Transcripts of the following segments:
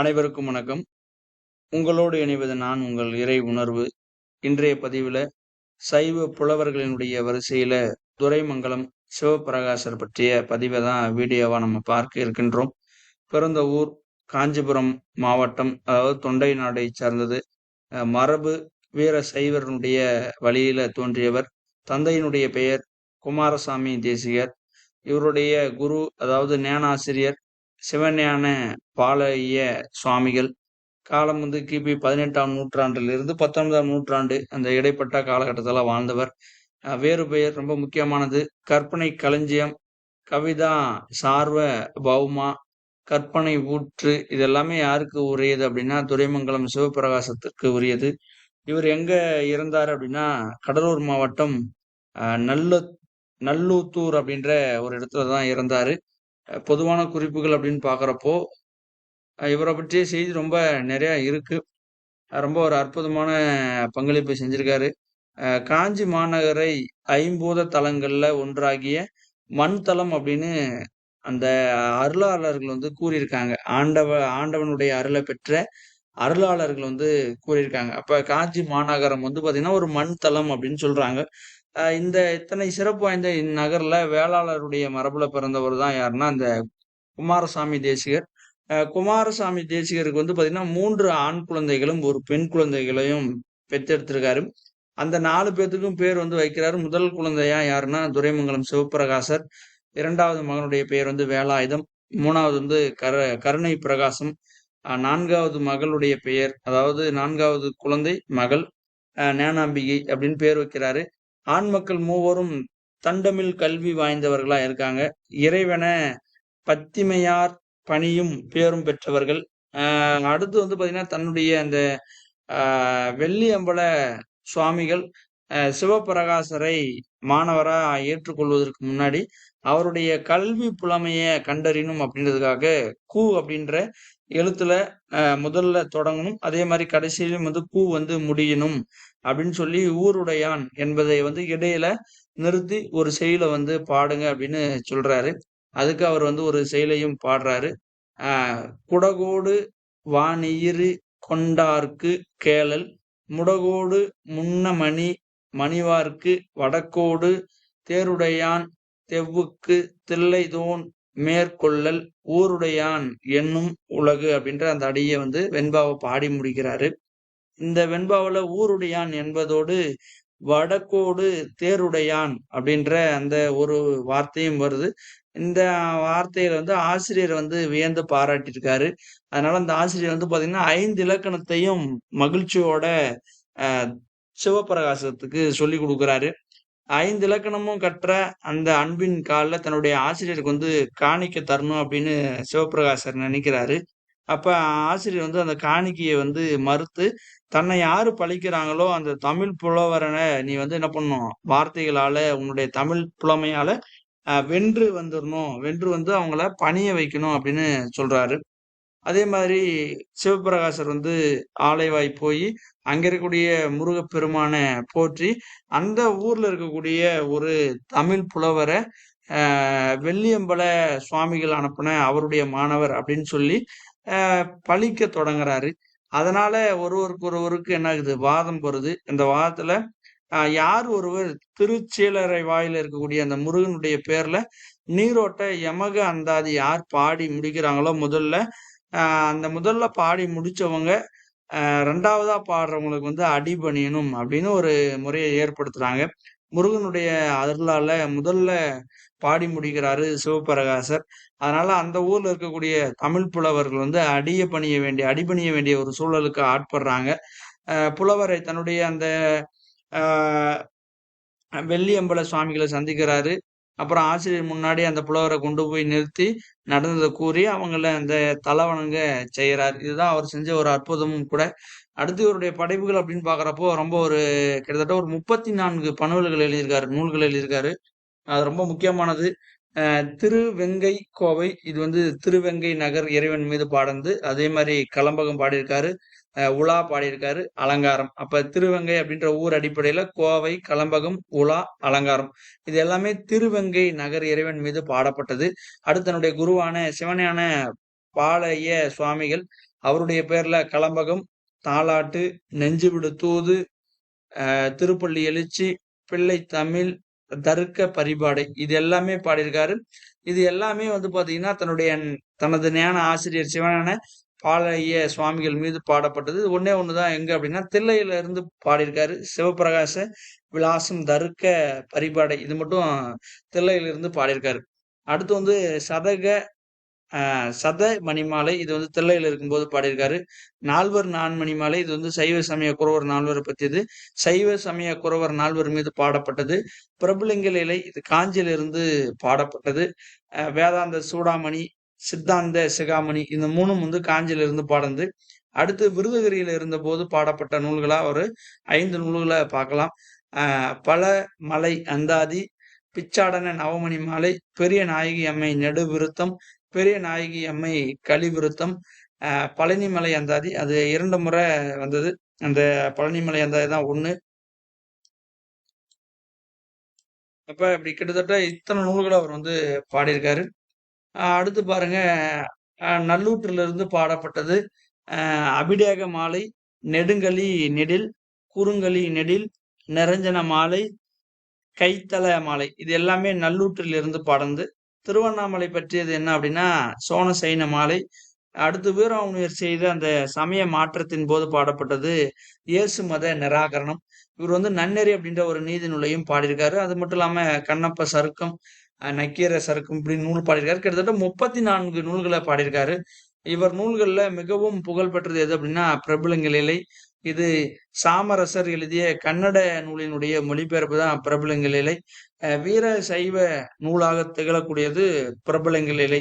அனைவருக்கும் வணக்கம். உங்களோடு இணைவது நான் உங்கள் இறை உணர்வு. இன்றைய பதிவில் சைவ புலவர்களினுடைய வரிசையில் துரைமங்கலம் சிவப்பிரகாசர் பற்றிய பதிவை தான் வீடியோவாக நம்ம பார்க்க இருக்கின்றோம். பிறந்த ஊர் காஞ்சிபுரம் மாவட்டம், அதாவது தொண்டை நாடை சார்ந்தது. மரபு வீர சைவர்களுடைய வழியில் தோன்றியவர். தந்தையினுடைய பெயர் குமாரசாமி தேசிகர். இவருடைய குரு அதாவது ஞானாசிரியர் சிவஞான பாலைய சுவாமிகள். காலம் வந்து கிபி 18ஆம் நூற்றாண்டிலிருந்து 19ஆம் நூற்றாண்டு அந்த இடைப்பட்ட காலகட்டத்தில் வாழ்ந்தவர். வேறு பெயர் ரொம்ப முக்கியமானது. கற்பனை களஞ்சியம், கவிதா சார்வ பௌமா, கற்பனை ஊற்று இதெல்லாமே யாருக்கு உரியது அப்படின்னா, துரைமங்கலம் சிவப்பிரகாசத்திற்கு உரியது. இவர் எங்க இறந்தாரு அப்படின்னா, கடலூர் மாவட்டம் நல்ல நல்லூத்தூர் அப்படின்ற ஒரு இடத்துல தான் இறந்தாரு. பொதுவான குறிப்புகள் அப்படின்னு பார்க்குறப்போ, இவரை பற்றிய செய்தி ரொம்ப நிறையா இருக்கு. ரொம்ப ஒரு அற்புதமான பங்களிப்பை செஞ்சிருக்காரு. காஞ்சி மாநகரை ஐம்பூத தலங்கள்ல ஒன்றாகிய மண் தலம் அப்படின்னு அந்த அருளாளர்கள் வந்து கூறியிருக்காங்க. ஆண்டவ ஆண்டவனுடைய அருளை பெற்ற அருளாளர்கள் வந்து கூறியிருக்காங்க. அப்ப காஞ்சி மாநகரம் வந்து பார்த்தீங்கன்னா, ஒரு மண் தலம் அப்படின்னு சொல்றாங்க. இந்த இத்தனை சிறப்பு வாய்ந்த இந்நகர்ல வேளாளருடைய மரபுல பிறந்தவர் தான் யாருன்னா, அந்த குமாரசாமி தேசிகர். குமாரசாமி தேசிகருக்கு வந்து பார்த்தீங்கன்னா, மூன்று ஆண் குழந்தைகளும், ஒரு பெண் குழந்தைகளையும் பெற்றெடுத்திருக்காரு அந்த நாலு பேர்த்துக்கும் பேர் வந்து வைக்கிறாரு. முதல் குழந்தையா யாருன்னா, துரைமங்கலம் சிவப்பிரகாசர். 2வது மகனுடைய பெயர் வந்து வேலாயுதம். மூணாவது வந்து கர கருணை பிரகாசம். நான்காவது மகளுடைய பெயர் அதாவது நான்காவது குழந்தை மகள் ஞானாம்பிகை அப்படின்னு பேர் வைக்கிறாரு. ஆண் மக்கள் மூவரும் தண்டமிழ் கல்வி வாய்ந்தவர்களா இருக்காங்க. இறைவன பத்திமையார் பணியும் பேரும் பெற்றவர்கள். அடுத்து வந்து பார்த்தீங்கன்னா, தன்னுடைய அந்த வெள்ளி வெள்ளியம்பல சுவாமிகள் சிவபிரகாசரை சிவப்பிரகாசரை மாணவரா ஏற்றுக்கொள்வதற்கு முன்னாடி, அவருடைய கல்வி புலமைய கண்டறியணும் அப்படின்றதுக்காக, கு அப்படின்ற எழுத்துல முதல்ல தொடங்கணும். அதே மாதிரி கடைசியிலும் வந்து கூ வந்து முடியணும் அப்படின்னு சொல்லி, ஊருடையான் என்பதை வந்து இடையில நிறுத்தி ஒரு செயலை வந்து பாடுங்க அப்படின்னு சொல்றாரு. அதுக்கு அவர் வந்து ஒரு செயலையும் பாடுறாரு. குடகோடு வானியிறு கொண்டார்க்கு கேளல், முடகோடு முன்னமணி மணிவார்க்கு வடக்கோடு தேருடையான் தெவ்வுக்கு தில்லைதோன் மேற்கொள்ளல், ஊருடையான் என்னும் உலகு அப்படின்ற அந்த அடியை வந்து வெண்பாவை பாடி முடிக்கிறாரு. இந்த வெண்பாவுல ஊருடையான் என்பதோடு, வடக்கோடு தேருடையான் அப்படின்ற அந்த ஒரு வார்த்தையும் வருது. இந்த வார்த்தையில வந்து ஆசிரியர் வந்து வியந்து பாராட்டியிருக்காரு. அதனால அந்த ஆசிரியர் வந்து பாத்தீங்கன்னா ஐந்து இலக்கணத்தையும் மகிழ்ச்சியோட சிவபிரகாசத்துக்கு சிவப்பிரகாசத்துக்கு சொல்லிக் குடுக்குறாரு. 5 இலக்கணமும் கற்ற அந்த அன்பின் காலில் தன்னுடைய ஆசிரியருக்கு வந்து காணிக்க தரணும் அப்படின்னு சிவப்பிரகாசர் நினைக்கிறாரு. அப்ப ஆசிரியர் வந்து அந்த காணிக்கையை வந்து மறுத்து, தன்னை யாரு பழிக்கிறாங்களோ அந்த தமிழ் புலவரனை நீ வந்து என்ன பண்ணணும், வார்த்தைகளால உன்னுடைய தமிழ் புலமையால வென்று வந்துடணும் வென்று வந்து அவங்கள பணிய வைக்கணும் அப்படின்னு சொல்றாரு. அதே மாதிரி சிவப்பிரகாசர் வந்து ஆலைவாய் போய் அங்க இருக்கக்கூடிய முருகப்பெருமான போற்றி, அந்த ஊர்ல இருக்கக்கூடிய ஒரு தமிழ் புலவரை வெள்ளியம்பல சுவாமிகள் அனுப்பின அவருடைய மாணவர் அப்படின்னு சொல்லி பழிக்க தொடங்குறாரு. அதனால ஒருவருக்கு ஒருவருக்கு என்ன ஆகுது, வாதம் போறது இந்த வாதத்துல யார் ஒருவர் திருச்சீலரை வாயில இருக்கக்கூடிய அந்த முருகனுடைய பேர்ல நீரோட்ட யமக அந்தாதி யார் பாடி முடிக்கிறாங்களோ முதல்ல, அந்த முதல்ல பாடி முடிச்சவங்க, ரெண்டாவதா பாடுறவங்களுக்கு வந்து அடிபணியணும் அப்படின்னு ஒரு முறையை ஏற்படுத்துறாங்க. முருகனுடைய அருளால முதல்ல பாடி முடிக்கிறாரு சிவபிரகாசர் அதனால அந்த ஊர்ல இருக்கக்கூடிய தமிழ் புலவர்கள் வந்து அடிய பணிய வேண்டிய அடிபணிய வேண்டிய ஒரு சூழலுக்கு ஆட்படுறாங்க. புலவரை தன்னுடைய அந்த வெள்ளி வெள்ளியம்பல சுவாமிகளை சந்திக்கிறாரு. அப்புறம் ஆசிரியர் முன்னாடி அந்த புலவரை கொண்டு போய் நிறுத்தி, நடந்ததை கூறி அவங்கள அந்த தலை வணங்க செய்கிறார் இதுதான் அவர் செஞ்ச ஒரு அற்புதமும் கூட. அடுத்து இவருடைய படைப்புகள் அப்படின்னு பார்க்குறப்போ, ரொம்ப ஒரு கிட்டத்தட்ட ஒரு முப்பத்தி நான்கு பணவல்கள் எழுதியிருக்காரு. நூல்கள் எழுதியிருக்காரு. அது ரொம்ப முக்கியமானது. திருவெங்கை கோவை இது வந்து திருவெங்கை நகர் இறைவன் மீது பாடந்து அதே மாதிரி கலம்பகம் பாடியிருக்காரு. உலா பாடியிருக்காரு. அலங்காரம். அப்ப திருவங்கை அப்படின்ற ஊர் அடிப்படையில கோவை, கலம்பகம், உலா, அலங்காரம். இது எல்லாமே திருவங்கை நகர் இறைவன் மீது பாடப்பட்டது. அடுத்து தன்னுடைய குருவான சிவஞான பாளைய சுவாமிகள் அவருடைய பேர்ல கலம்பகம் தாலாட்டு நெஞ்சுவிடு தூது திருப்பள்ளி எழுச்சி பிள்ளை தமிழ் தருக்க பரிபாடை இது எல்லாமே பாடியிருக்காரு இது எல்லாமே வந்து பாத்தீங்கன்னா தன்னுடைய தனது ஞான ஆசிரியர் சிவனான பாலைய சுவாமிகள் மீது பாடப்பட்டது. ஒன்னே ஒண்ணுதான். எங்க அப்படின்னா தில்லையில இருந்து பாடியிருக்காரு சிவபிரகாச விலாசம் தருக்க பரிபாடை. இது மட்டும் தில்லையில இருந்து பாடியிருக்காரு. அடுத்து வந்து சதக சத மணிமாலை. இது வந்து தில்லையில இருக்கும்போது பாடியிருக்காரு. நால்வர் நான்மணிமாலை இது வந்து சைவ சமய குறவர் நால்வரை பற்றியது. சைவ சமய குறவர் நால்வர் மீது பாடப்பட்டது. பிரபுலிங்க இலை இது காஞ்சியிலிருந்து பாடப்பட்டது. வேதாந்த சூடாமணி சித்தாந்த சிகாமணி இந்த மூணும் வந்து காஞ்சியில இருந்து பாடந்து அடுத்து விருதுகிரியில இருந்தபோது பாடப்பட்ட நூல்களா ஒரு ஐந்து நூல்களை பார்க்கலாம். பல மலை அந்தாதி பிச்சாடன நவமணி மாலை பெரிய நாயகி அம்மை நெடு விருத்தம் பெரிய நாயகி அம்மை கலிவிருத்தம் பழனிமலை அந்தாதி அது இரண்டு முறை வந்தது. அந்த பழனிமலை அந்தாதி தான் ஒண்ணு. அப்ப இப்படி கிட்டத்தட்ட இத்தனை நூல்களை அவர் வந்து பாடியிருக்காரு. அடுத்து பாருங்க. நல்லூற்றிலிருந்து பாடப்பட்டது. அபிடேக மாலை நெடுங்கலி நெடில் குறுங்கலி நெடில் நிரஞ்சன மாலை கைத்தல மாலை. இது எல்லாமே நல்லூற்றில் இருந்து பாடந்து திருவண்ணாமலை பற்றியது என்ன அப்படின்னா சோன சைன மாலை. அடுத்து வீராமுனியர் செய்த அந்த சமய மாற்றத்தின் போது பாடப்பட்டது இயேசு மத நிராகரணம். இவர் வந்து நன்னெறி அப்படின்ற ஒரு நீதி நூலையும் பாடியிருக்காரு. அது மட்டும் இல்லாம கண்ணப்ப சருக்கம் நக்கீர சருக்கம் இப்படி நூல் பாடியிருக்காரு. கிட்டத்தட்ட முப்பத்தி நான்கு நூல்களை பாடியிருக்காரு. இவர் நூல்களில் மிகவும் புகழ் பெற்றது எது அப்படின்னா பிரபலங்களிலை இது சாமரசர் எழுதிய கன்னட நூலினுடைய மொழிபெயர்ப்பு தான் பிரபலங்கள் இலை. வீர சைவ நூலாக திகழக்கூடியது பிரபலங்கள் இலை.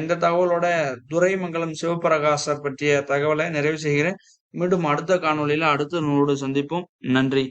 இந்த தகவலோட துரைமங்கலம் சிவபிரகாசர் பற்றிய தகவலை நிறைவு செய்கிறேன். மீண்டும் அடுத்த காணொலியில் அடுத்த நூலோடு சந்திப்போம். நன்றி.